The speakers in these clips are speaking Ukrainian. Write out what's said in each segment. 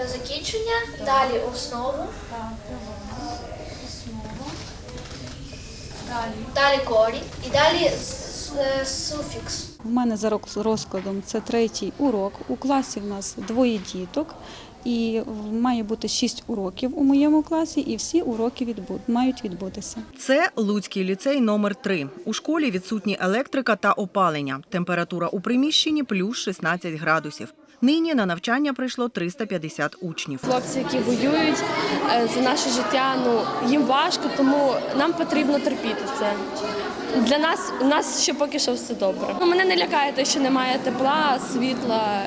е, закінчення, далі основу. Далі. далі корінь і далі е, суфікс. У мене за рок- розкладом це третій урок. У класі в нас двоє діток, і має бути шість уроків у моєму класі, і всі уроки відбу- мають відбутися. Це Луцький ліцей номер 3 У школі відсутні електрика та опалення. Температура у приміщенні плюс 16 градусів. Нині на навчання прийшло 350 учнів. Хлопці, які воюють е, за наше життя, ну їм важко, тому нам потрібно терпіти це. Для нас у нас ще поки що все добре. Ну, мене не лякає те, що немає тепла, світла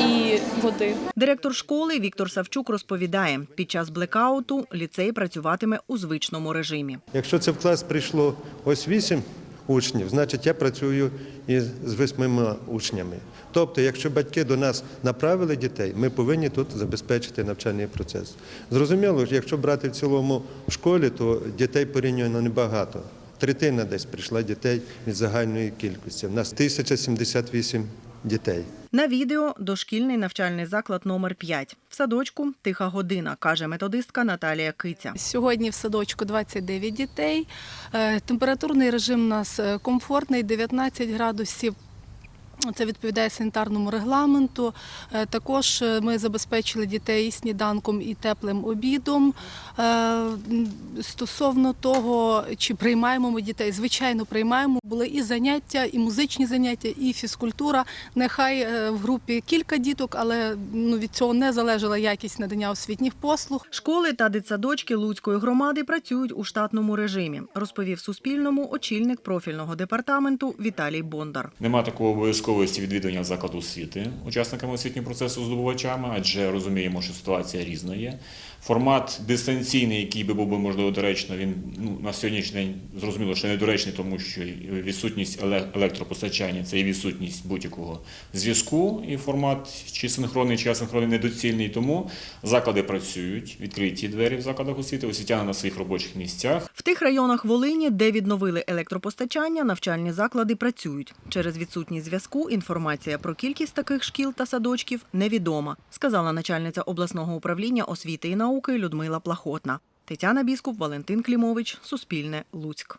і води. Директор школи Віктор Савчук розповідає, під час блекауту ліцей працюватиме у звичному режимі. Якщо це в клас прийшло ось вісім учнів, значить я працюю із з восьмима учнями. Тобто, якщо батьки до нас направили дітей, ми повинні тут забезпечити навчальний процес. Зрозуміло, якщо брати в цілому в школі, то дітей порівняно небагато. Третина десь прийшла дітей від загальної кількості. У нас 1078 дітей. На відео дошкільний навчальний заклад номер 5 В садочку тиха година, каже методистка Наталія Киця. Сьогодні в садочку 29 дітей. Е, Температурний режим у нас е, комфортний, 19 градусів. Це відповідає санітарному регламенту. Е, Також ми забезпечили дітей і сніданком і теплим обідом. Стосовно того, чи приймаємо ми дітей, звичайно, приймаємо. Були і заняття, і музичні заняття, і фізкультура. Нехай е, в групі кілька діток, але ну, від цього не залежала якість надання освітніх послуг. Школи та дитсадочки Луцької громади працюють у штатному режимі, розповів Суспільному очільник профільного департаменту Віталій Бондар. Нема такої обов'язковості відвідування закладу освіти учасниками освітнього процесу здобувачами, адже розуміємо, що ситуація різна є. Формат дистанційний, який би був би можливо доречно, він ну на сьогоднішній день зрозуміло, що недоречний, тому що відсутність еле- електропостачання це і відсутність будь-якого зв'язку. І формат чи синхронний, чи асинхронний недоцільний. Тому заклади працюють, відкриті двері в закладах освіти, освітяни на своїх робочих місцях. В тих районах Волині, де відновили електропостачання, навчальні заклади працюють. Через відсутність зв'язку інформація про кількість таких шкіл та садочків невідома, сказала начальниця обласного управління освіти і науки Людмила Плахотна. Тетяна Біскуп, Валентин Клімович, Суспільне, Луцьк.